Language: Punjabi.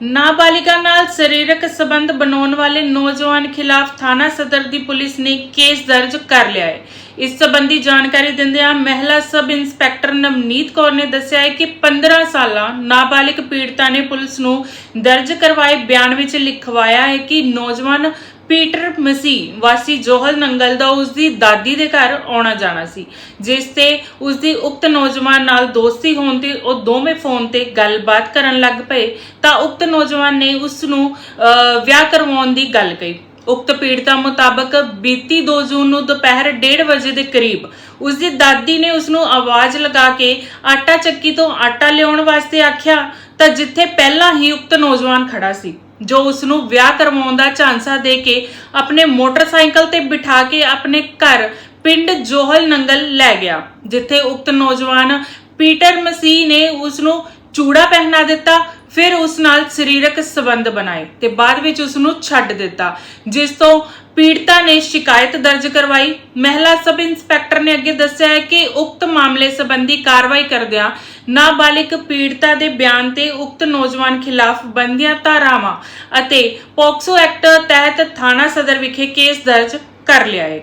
ਨਾਬਾਲਿਗਾ ਨਾਲ ਸਰੀਰਕ ਸੰਬੰਧ ਬਣਾਉਣ ਵਾਲੇ ਨੌਜਵਾਨ ਖਿਲਾਫ ਥਾਣਾ ਸਦਰ ਦੀ ਪੁਲਿਸ ਨੇ ਕੇਸ ਦਰਜ ਕਰ ਲਿਆ ਹੈ। ਇਸ ਸਬੰਧੀ ਜਾਣਕਾਰੀ ਦਿੰਦਿਆਂ ਮਹਿਲਾ ਸਬ ਇੰਸਪੈਕਟਰ ਨਵਨੀਤ ਕੌਰ ਨੇ ਦੱਸਿਆ ਹੈ ਕਿ 15 ਸਾਲਾਂ ਨਾਬਾਲਿਗ ਪੀੜਤਾ ਨੇ ਪੁਲਿਸ ਨੂੰ ਦਰਜ ਕਰਵਾਏ ਬਿਆਨ ਵਿੱਚ ਲਿਖਵਾਇਆ ਹੈ ਕਿ ਨੌਜਵਾਨ ਪੀਟਰ ਮਸੀ ਵਾਸੀ ਜੋਹਲ ਨੰਗਲ ਦਾ ਉਸ ਦੀ ਦਾਦੀ ਦੇ ਘਰ ਆਉਣਾ ਜਾਣਾ ਸੀ, ਜਿਸ ਤੇ ਉਸ ਦੀ ਉਕਤ ਨੌਜਵਾਨ ਨਾਲ ਦੋਸਤੀ ਹੋਣ ਤੇ ਉਹ ਦੋਵੇਂ ਫੋਨ ਤੇ ਗੱਲਬਾਤ ਕਰਨ ਲੱਗ ਪਏ, ਤਾਂ ਉਕਤ ਨੌਜਵਾਨ ਨੇ ਉਸ ਨੂੰ ਵਿਆਹ ਕਰਵਾਉਣ ਦੀ ਗੱਲ ਕਹੀ। ਉਕਤ ਪੀੜਤਾ ਮੁਤਾਬਕ ਬੀਤੀ 2 ਜੂਨ ਨੂੰ ਦੁਪਹਿਰ 1:30 ਵਜੇ ਦੇ ਕਰੀਬ ਉਸ ਦੀ ਦਾਦੀ ਨੇ ਉਸ ਨੂੰ ਆਵਾਜ਼ ਲਗਾ ਕੇ ਆਟਾ ਚੱਕੀ ਤੋਂ ਆਟਾ ਲਿਆਉਣ ਵਾਸਤੇ ਆਖਿਆ, ਤਾਂ ਜਿੱਥੇ ਪਹਿਲਾਂ ਹੀ ਉਕਤ ਨੌਜਵਾਨ ਖੜਾ ਸੀ। ਜੋ ਉਸ ਨੂੰ ਵਿਆਹ ਕਰਵਾਉਣ ਦਾ ਝਾਂਸਾ ਦੇ ਕੇ ਆਪਣੇ ਮੋਟਰਸਾਈਕਲ ਤੇ ਬਿਠਾ ਕੇ ਆਪਣੇ ਘਰ ਪਿੰਡ ਜੋਹਲ ਨੰਗਲ ਲੈ ਗਿਆ, ਜਿੱਥੇ ਉਕਤ ਨੌਜਵਾਨ ਪੀਟਰ ਮਸੀਹ ਨੇ ਉਸ ਨੂੰ ਚੂੜਾ ਪਹਿਨਾ ਦਿੱਤਾ, ਫਿਰ ਉਸ ਨਾਲ ਸਰੀਰਕ ਸੰਬੰਧ ਬਣਾਏ ਤੇ ਬਾਅਦ ਵਿੱਚ ਉਸ ਨੂੰ ਛੱਡ ਦਿੱਤਾ, ਜਿਸ ਤੋਂ ਪੀੜਤਾ ਨੇ ਸ਼ਿਕਾਇਤ ਦਰਜ ਕਰਵਾਈ। ਮਹਿਲਾ ਸਬ ਇੰਸਪੈਕਟਰ ਨੇ ਅੱਗੇ ਦੱਸਿਆ ਹੈ ਕਿ ਉਕਤ ਮਾਮਲੇ ਸੰਬੰਧੀ ਕਾਰਵਾਈ ਕਰਦਿਆਂ ਨਾਬਾਲਿਗ ਪੀੜਤਾ ਦੇ ਬਿਆਨ ਤੇ ਉਕਤ ਨੌਜਵਾਨ ਖਿਲਾਫ ਬੰਦੀਆਂ ਧਾਰਾਵਾਂ ਅਤੇ ਪੋਕਸੋ ਐਕਟ ਤਹਿਤ ਥਾਣਾ ਸਦਰ ਵਿਖੇ ਕੇਸ ਦਰਜ ਕਰ ਲਿਆ ਹੈ।